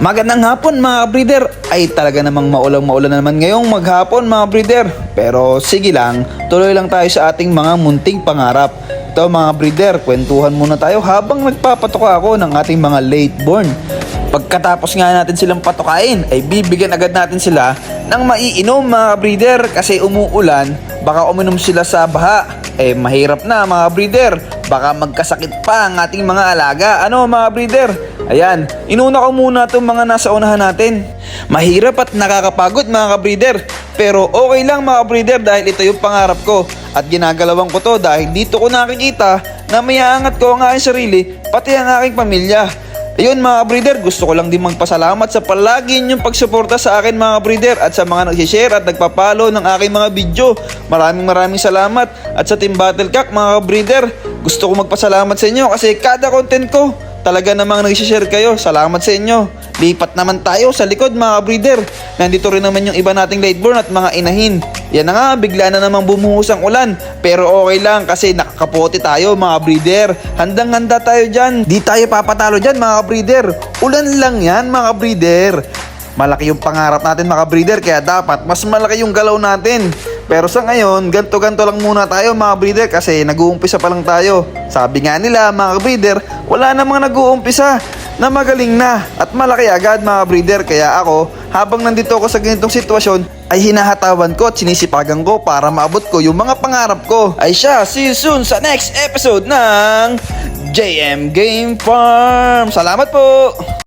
Magandang hapon mga breeder. Ay talaga namang maulang maulan na naman ngayong maghapon mga breeder. Pero sige lang, tuloy lang tayo sa ating mga munting pangarap. Ito mga breeder, kwentuhan muna tayo habang nagpapatoka ako ng ating mga late born. Pagkatapos nga natin silang patukain, ay bibigyan agad natin sila ng maiinom mga breeder kasi umuulan, baka uminom sila sa baha. Eh mahirap na mga breeder, baka magkasakit pa ang ating mga alaga. Ano mga breeder? Ayan, inuna ko muna itong mga nasa unahan natin. Mahirap at nakakapagod mga breeder. Pero okay lang mga breeder dahil ito yung pangarap ko. At ginagalawan ko to dahil dito ko nakikita na mayaangat ko ang aking sarili pati ang aking pamilya. Ayun mga breeder, gusto ko lang din magpasalamat sa palagi ninyong pagsuporta sa akin mga breeder at sa mga nag-share at nagpapalo ng aking mga video. Maraming maraming salamat at sa Team Battlecock mga breeder, gusto ko magpasalamat sa inyo kasi kada content ko, talaga namang nag-share kayo. Salamat sa inyo. Lipat naman tayo sa likod mga breeder. Nandito rin naman yung iba nating lateborn at mga inahin. Yan na nga, bigla na namang bumuhos ang ulan. Pero okay lang kasi nakakapote tayo mga breeder. Handang handa tayo dyan. Di tayo papatalo dyan mga breeder. Ulan lang yan mga breeder. Malaki yung pangarap natin mga breeder kaya dapat mas malaki yung galaw natin. Pero sa ngayon, ganto-ganto lang muna tayo mga breeder kasi nag-uumpisa pa lang tayo. Sabi nga nila mga breeder, wala namang nag-uumpisa na magaling na at malaki agad mga breeder. Kaya ako, habang nandito ako sa ganitong sitwasyon, ay hinahatawan ko at sinisipagan ko para maabot ko yung mga pangarap ko. Ay siya, see you soon sa next episode ng JM Game Farm. Salamat po!